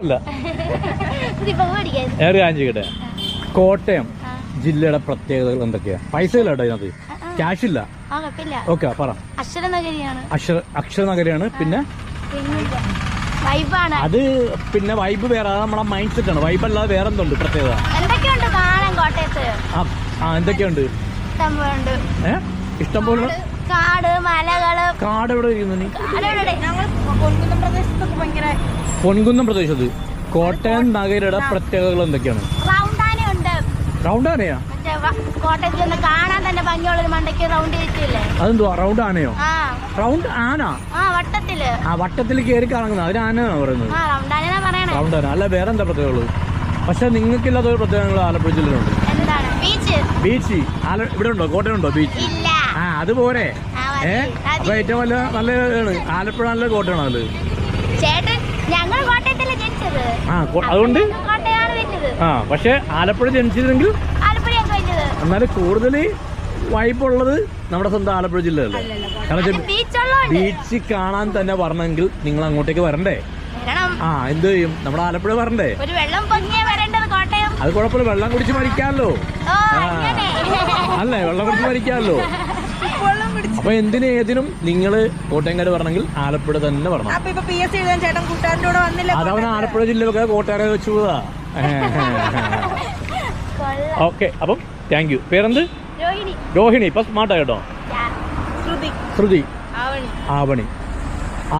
അല്ല ഏറെ കാഞ്ചിക്കട്ടെ കോട്ടയം ജില്ലയുടെ പ്രത്യേകതകൾ എന്തൊക്കെയാ? പൈസ ഇല്ല കേട്ടോ ഇതിനകത്ത്. ക്യാഷ് ഇല്ല ഓക്കെ പറ. അക്ഷരനഗരിയാണ് അക്ഷര അക്ഷരനഗരിയാണ് പിന്നെ? അത് പിന്നെ വൈബ് വേറെ നമ്മുടെ മൈൻഡ് സെറ്റ് ആണ്. വൈബ് അല്ലാതെ വേറെ എന്തുണ്ട് പ്രത്യേകത ആ എന്തൊക്കെയുണ്ട്? ഇഷ്ടം പോലെ കാട് മലകൾ. കാട് എവിടെ ഇരിക്കുന്നു പൊൻകുന്നം പ്രദേശത്ത് കോട്ടയം നഗരയുടെ പ്രത്യേകതകൾ എന്തൊക്കെയാണ്? റൗണ്ട് ആനയാ കോട്ടയത്തിൽ കാണാൻ തന്നെ ഭംഗിയുള്ള ഒരു മണ്ടയ്ക്ക് റൗണ്ട് അതെന്തുവാ റൗണ്ട് ആനയോ? റൗണ്ട് ആന? ആ വട്ടത്തിൽ. ആ വട്ടത്തിൽ കയറി കറങ്ങുന്ന അതിന് ആനയാണ് പറയുന്നത്? റൗണ്ട് ആന. അല്ല വേറെ എന്താ പ്രത്യേകതകൾ പക്ഷെ നിങ്ങൾക്കില്ലാത്ത ഒരു പ്രത്യേകങ്ങൾ ആലപ്പുഴ ജില്ലയിലുണ്ട് ബീച്ച്? ഇവിടെ ഉണ്ടോ? കോട്ടയം ഉണ്ടോ ബീച്ച് ആ അത് പോരെ. മതി. അപ്പൊ ഏറ്റവും നല്ല നല്ല ആലപ്പുഴ നല്ല കോട്ടയാണ് അത്? ചേട്ടൻ ഞങ്ങൾ കോട്ടയത്തല്ലേ ജനിച്ചത്. ആ അതുകൊണ്ട്? ആ പക്ഷെ ആലപ്പുഴ ജനിച്ചിരുന്നെങ്കിൽ എന്നാലും കൂടുതൽ വായ്പുള്ളത് നമ്മുടെ സ്വന്തം ആലപ്പുഴ ജില്ലയല്ലേ? കാരണം ബീച്ച് കാണാൻ തന്നെ വരണമെങ്കിൽ നിങ്ങൾ അങ്ങോട്ടേക്ക് വരണ്ടേ? വരണം. ആ എന്ത് ചെയ്യും? നമ്മുടെ ആലപ്പുഴ വരണ്ടേ? അത് കുഴപ്പമില്ല വെള്ളം കുടിച്ച് മരിക്കാമല്ലോ. അല്ലേ വെള്ളം കുടിച്ച് മരിക്കാമല്ലോ. അപ്പൊ എന്തിനും ഏതിനും നിങ്ങൾ കോട്ടയംകാട് വരണമെങ്കിൽ ആലപ്പുഴ തന്നെ വരണം. അപ്പൊ ഇപ്പൊ പി എസ് എഴുതാൻ ചേട്ടൻ കൂട്ടുകാരന്റെ കൂടെ വന്നില്ല അതവൻ ആലപ്പുഴ ജില്ലയിലൊക്കെ കോട്ടയം വെച്ചു കൊള്ളാം. ഓക്കെ അപ്പം താങ്ക് യു പേരെന്ത്? രോഹിണി. ഇപ്പൊ സ്മാർട്ടാ കേട്ടോ. ഞാൻ ശ്രുതി. ആവണി.